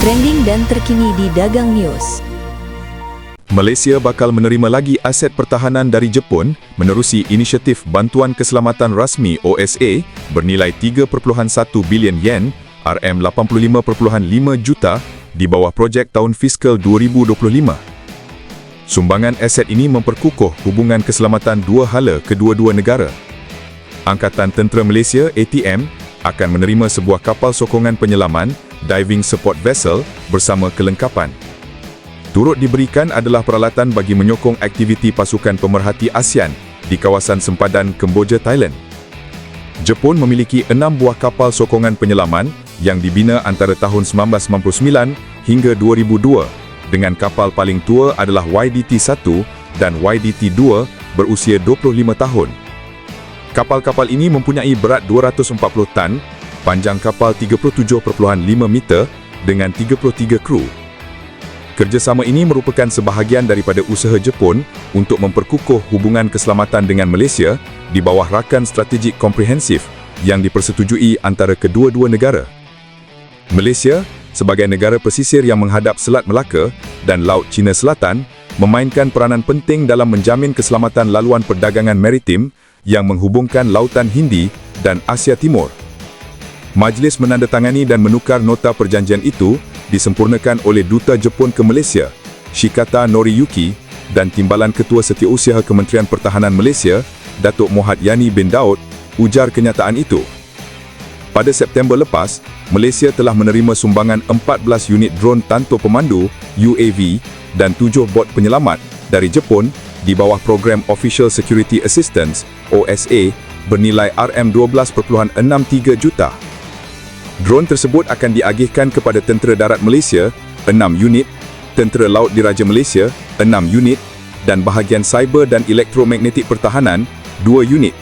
trending dan terkini di Dagang News. Malaysia bakal menerima lagi aset pertahanan dari Jepun menerusi inisiatif Bantuan Keselamatan Rasmi OSA bernilai 3.1 bilion yen RM85.5 juta di bawah projek tahun fiskal 2025. Sumbangan aset ini memperkukuh hubungan keselamatan dua hala kedua-dua negara. Angkatan Tentera Malaysia ATM akan menerima sebuah kapal sokongan penyelaman Diving Support Vessel bersama kelengkapan. Turut diberikan adalah peralatan bagi menyokong aktiviti pasukan pemerhati ASEAN di kawasan sempadan Kemboja, Thailand. Jepun memiliki enam buah kapal sokongan penyelaman yang dibina antara tahun 1999 hingga 2002 dengan kapal paling tua adalah YDT-1 dan YDT-2 berusia 25 tahun. Kapal-kapal ini mempunyai berat 240 tan, panjang kapal 37.5 meter dengan 33 kru. Kerjasama ini merupakan sebahagian daripada usaha Jepun untuk memperkukuh hubungan keselamatan dengan Malaysia di bawah rakan strategik komprehensif yang dipersetujui antara kedua-dua negara. Malaysia, sebagai negara pesisir yang menghadap Selat Melaka dan Laut Cina Selatan, memainkan peranan penting dalam menjamin keselamatan laluan perdagangan maritim yang menghubungkan Lautan Hindi dan Asia Timur. Majlis menandatangani dan menukar nota perjanjian itu disempurnakan oleh Duta Jepun ke Malaysia, Shikata Noriyuki dan Timbalan Ketua Setiausaha Kementerian Pertahanan Malaysia, Datuk Mohad Yani bin Daud, ujar kenyataan itu. Pada September lepas, Malaysia telah menerima sumbangan 14 unit drone tanpa pemandu UAV dan 7 bot penyelamat dari Jepun di bawah program Official Security Assistance OSA bernilai RM12.63 juta. Drone tersebut akan diagihkan kepada Tentera Darat Malaysia, 6 unit, Tentera Laut Diraja Malaysia, 6 unit dan bahagian cyber dan elektromagnetik pertahanan, 2 unit.